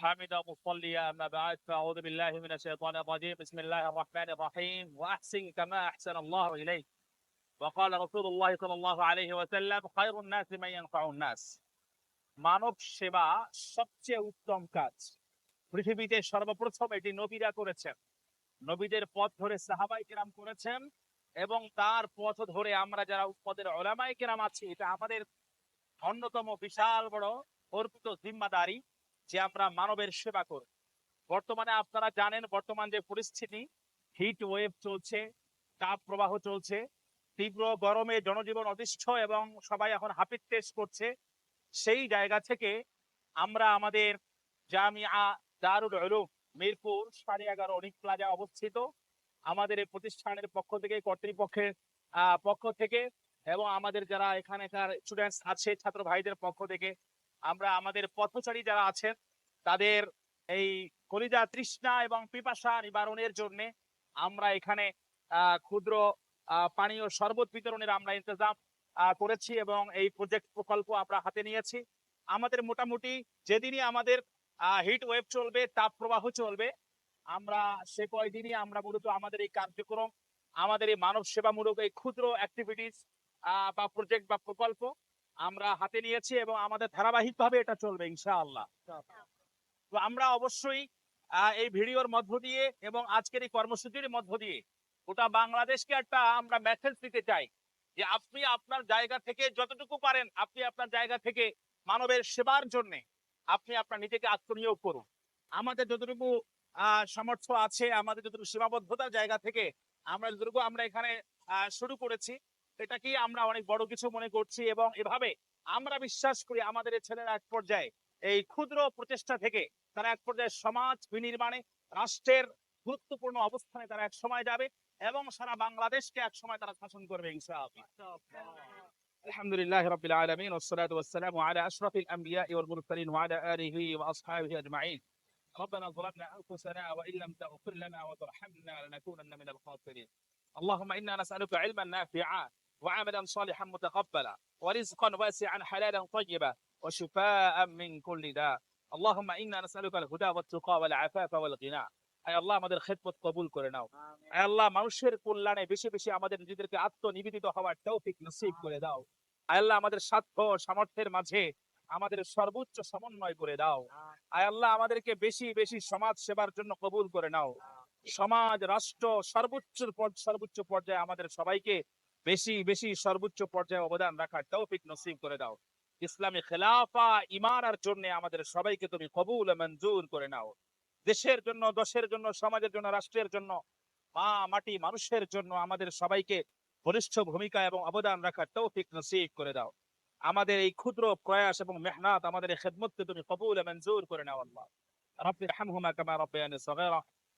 حامدا مصليا أما بعد فأعوذ بالله من الشيطان الرجيم بسم الله الرحمن الرحيم وأحسن كما أحسن الله إليك وقال رسول الله صلى الله عليه وسلم خير الناس من ينفع الناس মানব সেবা সবচেয়ে উত্তম কাজ পৃথিবীতে সর্বপ্রথম এটি নবীরা করেছেন নবীদের পথ ধরে সাহাবাই কেরাম করেছেন এবং তার পথ ধরে আমরা যারা পদের ওলামাই কেরাম আছি এটা আমাদের অন্যতম বিশাল বড় অর্পিত জিম্মাদারি যে আমরা মানবের সেবা করি। বর্তমানে আপনারা জানেন বর্তমান যে পরিস্থিতি হিট ওয়েভ চলছে, তাপ প্রবাহ চলছে, তীব্র গরমে জনজীবন অতিষ্ঠ এবং সবাই এখন হাপিত টেস্ট করছে। সেই জায়গা থেকে আমরা আমাদের জামিয়া দারুল উলুম, মিরপুর সাড়ে এগারো অনিক প্লাজা অবস্থিত। আমাদের এই প্রতিষ্ঠানের পক্ষ থেকে, কর্তৃপক্ষের পক্ষ থেকে এবং আমাদের যারা এখানকার স্টুডেন্টস আছে, ছাত্র ভাইদের পক্ষ থেকে আমরা আমাদের পথচারী যারা আছেন, তাদের এই কলিজা তৃষ্ণা এবং পিপাসা নিবারণের জন্য আমরা এখানে ক্ষুদ্র পানীয় শরবত বিতরণের আমরা ইন্তজাম করেছি এবং এই প্রজেক্ট প্রকল্প আমরা হাতে নিয়েছি। আমাদের মোটামুটি যেদিনই আমাদের হিট ওয়েভ চলবে তাপ প্রবাহ চলবে, আমরা সে কয়দিনই আমরা মূলত আমাদের এই কার্যক্রম, আমাদের এই মানব সেবামূলক এই ক্ষুদ্র অ্যাক্টিভিটিস বা প্রজেক্ট বা প্রকল্প আমরা হাতে নিয়েছি এবং আমাদের ধারাবাহিকভাবে এটা চলবে, ইনশাআল্লাহ। তো আমরা অবশ্যই এই ভিডিওর মধ্য দিয়ে এবং আজকের এই কর্মসূচির মধ্য দিয়ে গোটা বাংলাদেশকে একটা আমরা মেসেজ দিতে চাই যে আপনি আপনার জায়গা থেকে যতটুকু পারেন, আপনি আপনার জায়গা থেকে মানবের সেবার জন্য আপনি আপনার নিজেকে আত্মনিয়োগ করুন। আমাদের যতটুকু সামর্থ্য আছে, আমাদের যতটুকু সীমাবদ্ধতার জায়গা থেকে আমরা যতটুকু আমরা এখানে শুরু করেছি এটাকে আমরা অনেক বড় কিছু মনে করছি এবং এভাবে আমরা বিশ্বাস করি আমাদের এই ছেলেরা এক পর্যায়ে এই ক্ষুদ্র প্রচেষ্টা থেকে তারা এক পর্যায়ে সমাজ বিনির্মাণে রাষ্ট্রের গুরুত্বপূর্ণ অবস্থানে তারা এক সময় যাবে এবং সারা বাংলাদেশকে এক সময় তারা শাসন করবে ইনশাআল্লাহ الحمد لله رب العالمين والصلاة والسلام على أشرف الأنبياء والمرسلين وعلى آله وأصحابه أجمعين ربنا ظلمنا أنفسنا وإن لم تغفر لنا وترحمنا لنكونن من الخاسرين اللهم إنا نسألك علما نافعا وعملا صالحا متقبلا ورزقا واسعا حلالا طيبا وشفاء من كل داء اللهم إنا نسألك الهدى والتقى والعفاف والغنى আয় আল্লাহ আমাদের খেদমত কবুল করে নাও আয় আল্লাহ মানুষের কল্যাণে বেশি বেশি আমাদের নিজেদেরকে আত্মনিবেদিত হওয়ার তৌফিক নসিব করে দাও আয় আল্লাহ আমাদের সাধ্য সামর্থ্যের মাঝে আমাদের সর্বোচ্চ সমন্বয় করে দাও আয় আল্লাহ আমাদেরকে বেশি বেশি সমাজ সেবার জন্য কবুল করে নাও সমাজ রাষ্ট্র সর্বোচ্চ পর- সর্বোচ্চ পর্যায়ে আমাদের সবাইকে বেশি বেশি সর্বোচ্চ পর্যায়ে অবদান রাখার তৌফিক নসিব করে দাও। ইসলামী খেলাফা ইমারার জন্য আমাদের সবাইকে তুমি কবুল মঞ্জুর করে নাও। দেশের জন্য, দশের জন্য, সমাজের জন্য, রাষ্ট্রের জন্য, মা, মাটি, মানুষের জন্য আমাদের সবাইকে বলিষ্ঠ ভূমিকা এবং অবদান রাখার তৌফিক নসিব করে দাও। আমাদের এই ক্ষুদ্র প্রয়াস এবং মেহনাত, আমাদের এই খেদমতকে তুমি কবুল মঞ্জুর করে নাও, আল্লাহ। রব্বি রহমহুমা কামা রব্বায়ানি সগীরা।